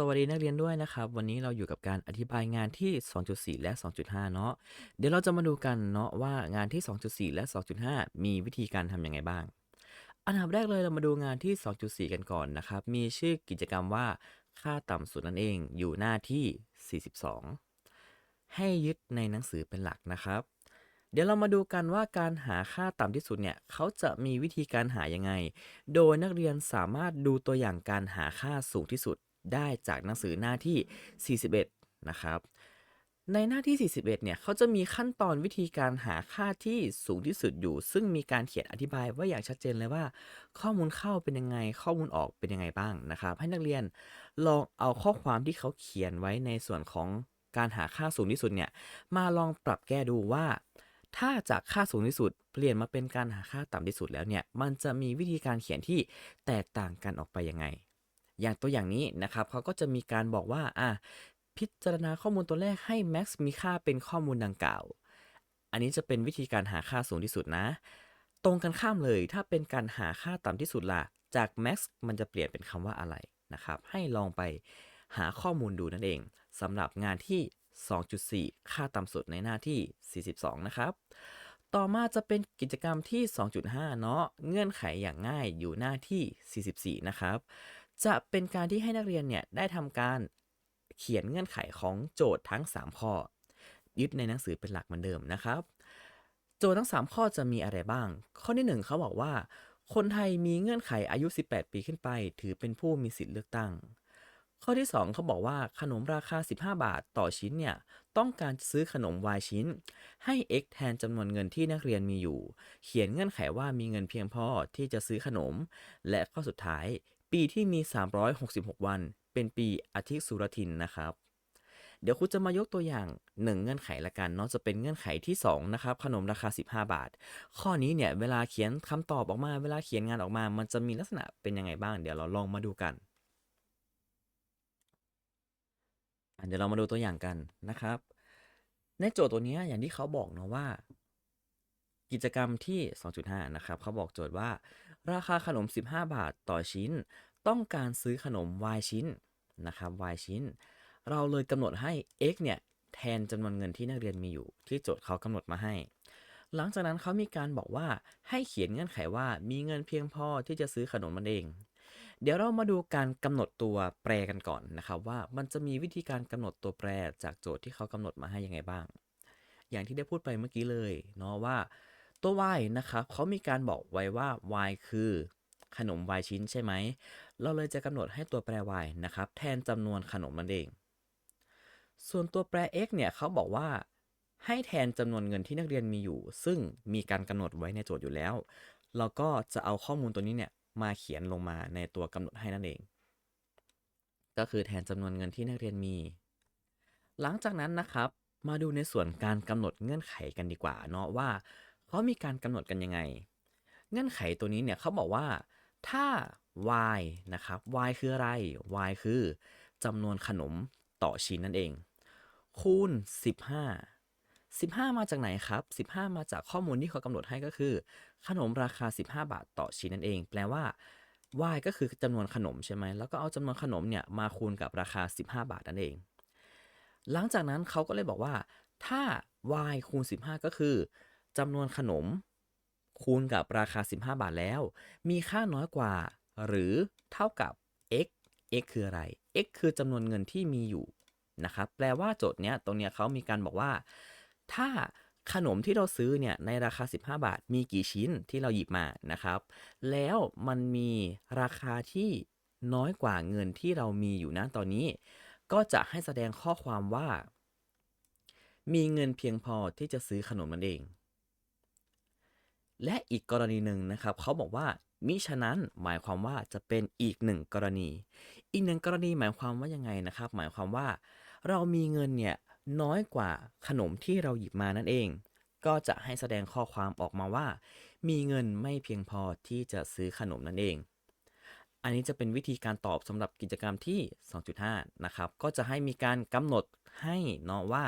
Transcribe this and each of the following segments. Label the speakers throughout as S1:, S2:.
S1: สวัสดีนักเรียนด้วยนะครับ วันนี้เราอยู่กับการอธิบายงานที่ 2.4 และ 2.5 เนาะเดี๋ยวเราจะมาดูกันเนาะว่างานที่ 2.4 และ 2.5 มีวิธีการทำยังไงบ้าง อันดับแรกเลยเรามาดูงานที่ 2.4 กันก่อนนะครับ มีชื่อกิจกรรมว่าค่าต่ำสุดนั่นเองอยู่หน้าที่ 42 ให้ยึดในหนังสือเป็นหลักนะครับ เดี๋ยวเรามาดูกันว่าการหาค่าต่ำที่สุดเนี่ยเขาจะมีวิธีการหายังไง โดยนักเรียนสามารถดูตัวอย่างการหาค่าสูงที่สุด ได้จากหนังสือหน้าที่ 41 นะครับในหน้าที่ 41 เนี่ยเขาจะมีขั้นตอนวิธีการหาค่าที่สูงที่สุดอยู่ ซึ่งมีการเขียนอธิบายไว้อย่างชัดเจนเลยว่า ข้อมูลเข้าเป็นยังไง ข้อมูลออกเป็นยังไงบ้างนะครับ ให้นักเรียนลองเอาข้อความที่เขาเขียนไว้ในส่วนของการหาค่าสูงที่สุดเนี่ยมาลองปรับแก้ดูว่า ถ้าจากค่าสูงที่สุด เปลี่ยนมาเป็นการหาค่าต่ำที่สุดแล้วเนี่ยมันจะมีวิธีการเขียนที่แตกต่างกันออกไปยังไง อย่างตัวอย่างนี้นะครับเขาก็จะมีการบอกว่าอะพิจารณาข้อมูลตัวแรกให้ max มีค่าเป็นข้อมูลดังกล่าว อันนี้จะเป็นวิธีการหาค่าสูงที่สุดนะ ตรงกันข้ามเลยถ้าเป็นการหาค่าต่ำที่สุดล่ะ จาก max มันจะเปลี่ยนเป็นคำว่าอะไรนะครับ ให้ลองไปหาข้อมูลดูนั่นเองสำหรับงานที่ 2.4 ค่าต่ำสุดในหน้าที่ 42 นะครับ ต่อมาจะเป็นกิจกรรมที่ 2.5 เนาะ เงื่อนไขอย่างง่ายอยู่หน้าที่ 44 นะครับ จะเป็นการที่ให้นักเรียนเนี่ยได้ทำการเขียนเงื่อนไขของโจทย์ทั้ง 3 ข้อ ยึดในหนังสือเป็นหลักเหมือนเดิมนะครับ โจทย์ทั้ง 3 ข้อจะมีอะไรบ้าง ข้อที่ 1เขาบอกว่า คนไทยมีเงื่อนไขอายุ 18 ปีขึ้นไป ถือเป็นผู้มีสิทธิ์เลือกตั้ง ข้อที่ 2เขาบอกว่าขนมราคา 15 บาทต่อชิ้นเนี่ยต้องการซื้อขนม Y ชิ้น ให้ x แทนจำนวนเงินที่นักเรียนมีอยู่ เขียนเงื่อนไขว่ามีเงินเพียงพอที่จะซื้อขนม และข้อสุดท้าย ปีที่มี 366 วัน เป็นปีอาทิตย์สุรทินนะครับ เดี๋ยวครูจะมายกตัวอย่าง 1 เงื่อนไขละกันเนาะจะเป็นเงื่อนไขที่ 2 นะครับ ขนมราคา 15 บาท ข้อนี้เนี่ย เวลาเขียนคำตอบออกมา เวลาเขียนงานออกมา มันจะมีลักษณะเป็นยังไงบ้าง เดี๋ยวเราลองมาดูกันเดี๋ยวเรามาดูตัวอย่างกันนะครับ ในโจทย์ตัวเนี้ยอย่างที่เขาบอกเนาะว่า กิจกรรมที่ 2.5 นะครับ เขาบอกโจทย์ว่า ราคาขนม 15 บาทต่อชิ้น ต้องการซื้อขนม Y ชิ้นนะครับ Y ชิ้น เราเลยกำหนดให้ x เนี่ยแทนจำนวนเงินที่นักเรียนมีอยู่ ที่โจทย์เขากำหนดมาให้ หลังจากนั้นเขามีการบอกว่าให้เขียนเงื่อนไขว่ามีเงินเพียงพอที่จะซื้อขนมมันเอง เดี๋ยวเรามาดูการกำหนดตัวแปรกันก่อนนะครับว่ามันจะมีวิธีการกำหนดตัวแปรจากโจทย์ที่เขากำหนดมาให้ยังไงบ้าง อย่างที่ได้พูดไปเมื่อกี้เลยเนาะว่า ตัว y นะครับเขามีการบอกไว้ว่า y คือขนม y ชิ้นใช่ไหม เราเลยจะกำหนดให้ตัวแปร y นะครับ แทนจำนวนขนมนั่นเอง ส่วนตัวแปร x เนี่ยเขาบอกว่า ให้แทนจำนวนเงินที่นักเรียนมีอยู่ ซึ่งมีการกำหนดไว้ในโจทย์อยู่แล้ว เราก็จะเอาข้อมูลตัวนี้เนี่ยมาเขียนลงมาในตัวกำหนดให้นั่นเอง ก็คือแทนจำนวนเงินที่นักเรียนมี หลังจากนั้นนะครับ มาดูในส่วนการกำหนดเงื่อนไขกันดีกว่าเนาะว่า เขามีการกำหนดกันยังไง เงื่อนไขตัวนี้เนี่ยเขาบอกว่าถ้า y นะครับ y คืออะไร y คือจำนวนขนมต่อชิ้นนั่นเอง คูณ 15 15 มาจากไหนครับ 15 มาจากข้อมูลที่เขากำหนดให้ก็คือ ขนมราคา 15 บาทต่อชิ้นนั่นเอง แปลว่า y ก็คือจำนวนขนมใช่ไหม แล้วก็เอาจำนวนขนมเนี่ยมาคูณกับราคา 15 บาทนั่นเอง หลังจากนั้นเขาก็เลยบอกว่า ถ้า y คูณ 15 ก็คือ จำนวนขนม คูณกับราคา 15 บาทแล้ว มีค่าน้อยกว่า หรือเท่ากับ x x คืออะไร x คือจำนวนเงินที่มีอยู่นะครับแปลว่าโจทย์เนี้ยตรงเนี้ยเขามีการบอกว่า ถ้าขนมที่เราซื้อเนี่ยในราคา 15 บาท มีกี่ชิ้นที่เราหยิบมานะครับ แล้วมันมีราคาที่น้อยกว่าเงินที่เรามีอยู่นะตอนนี้ ก็จะให้แสดงข้อความว่า มีเงินเพียงพอที่จะซื้อขนมนั่นเอง และอีกกรณีหนึ่งนะครับเขาบอกว่ามิฉะนั้นหมายความว่าจะเป็นอีกหนึ่งกรณี อีกหนึ่งกรณีหมายความว่ายังไงนะครับ หมายความว่าเรามีเงินเนี่ยน้อยกว่าขนมที่เราหยิบมานั่นเอง ก็จะให้แสดงข้อความออกมาว่า มีเงินไม่เพียงพอที่จะซื้อขนมนั่นเอง อันนี้จะเป็นวิธีการตอบสำหรับกิจกรรมที่ 2.5 นะครับ ก็จะให้มีการกำหนดให้เนาะว่า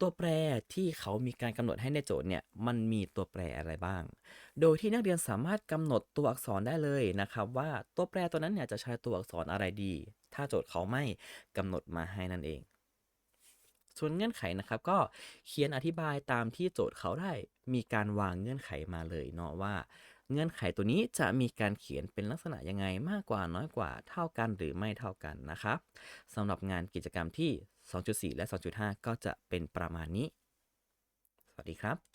S1: ตัวแปรที่เขามีการกำหนดให้ในโจทย์เนี่ยมันมีตัวแปรอะไรบ้าง โดยที่นักเรียนสามารถกำหนดตัวอักษรได้เลยนะครับ ว่าตัวแปรตัวนั้นเนี่ยจะใช้ตัวอักษรอะไรดี ถ้าถ้าโจทย์เขาไม่กำหนดมาให้นั่นเอง ส่วนเงื่อนไขนะครับก็เขียนอธิบายตามที่โจทย์เขาได้มีการวางเงื่อนไขมาเลยเนาะว่า เงื่อนไขตัวนี้จะมีการเขียนเป็นลักษณะยังไงมากกว่าน้อยกว่าเท่ากันหรือไม่เท่ากันนะครับสำหรับงานกิจกรรมที่ 2.4 และ 2.5 ก็จะเป็นประมาณนี้ สวัสดีครับ